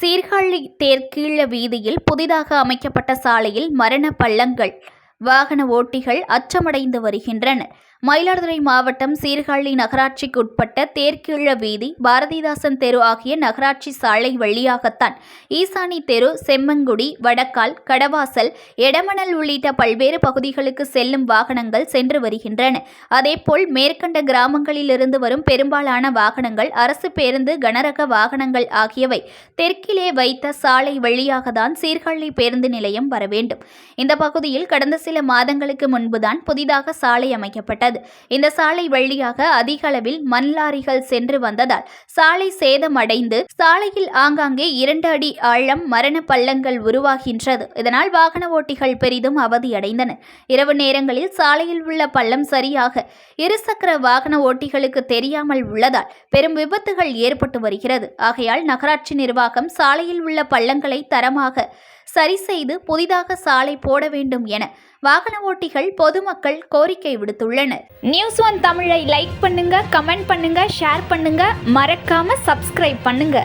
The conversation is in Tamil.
சீர்காழி தேர்கீழ வீதியில் புதிதாக அமைக்கப்பட்ட சாலையில் மரண பள்ளங்கள். வாகன ஓட்டிகள் அச்சமடைந்து வருகின்றனர். மயிலாடுதுறை மாவட்டம் சீர்காழி நகராட்சிக்கு உட்பட்ட தேர்கீழ வீதி பாரதிதாசன் தெரு ஆகிய நகராட்சி சாலை வழியாகத்தான் ஈசானி தெரு செம்மங்குடி வடக்கால் கடவாசல் எடமணல் உள்ளிட்ட பல்வேறு பகுதிகளுக்கு செல்லும் வாகனங்கள் சென்று வருகின்றன. அதேபோல் மேற்கண்ட கிராமங்களிலிருந்து வரும் பெரும்பாலான வாகனங்கள் அரசு பேருந்து கனரக வாகனங்கள் ஆகியவை தெற்கிலே வைத்த சாலை வழியாக தான் சீர்காழி பேருந்து நிலையம் வர வேண்டும். இந்த பகுதியில் கடந்த சில மாதங்களுக்கு முன்புதான் புதிதாக சாலை அமைக்கப்பட்டது. இந்த சாலை வழியாக அதிக அளவில் மண் லாரிகள் சென்று வந்ததால் சாலை சேதமடைந்து சாலையில் ஆங்காங்கே இரண்டு அடி ஆழம் மரண பள்ளங்கள் உருவாகின்றது. இதனால் வாகன ஓட்டிகள் பெரிதும் அவதியடைந்தனர் இரவு நேரங்களில் சாலையில் உள்ள பள்ளம் சரியாக இருசக்கர வாகன ஓட்டிகளுக்கு தெரியாமல் உள்ளதால் பெரும் விபத்துகள் ஏற்பட்டு வருகிறது. ஆகையால் நகராட்சி நிர்வாகம் சாலையில் உள்ள பள்ளங்களை தரமாக சரி செய்து புதிதாக சாலை போட வேண்டும் என வாகன ஓட்டிகள் பொதுமக்கள் கோரிக்கை விடுத்துள்ளனர். நியூஸ் ஒன் தமிழை லைக் பண்ணுங்க கமெண்ட் பண்ணுங்க ஷேர் பண்ணுங்க. மறக்காம சப்ஸ்கிரைப் பண்ணுங்க.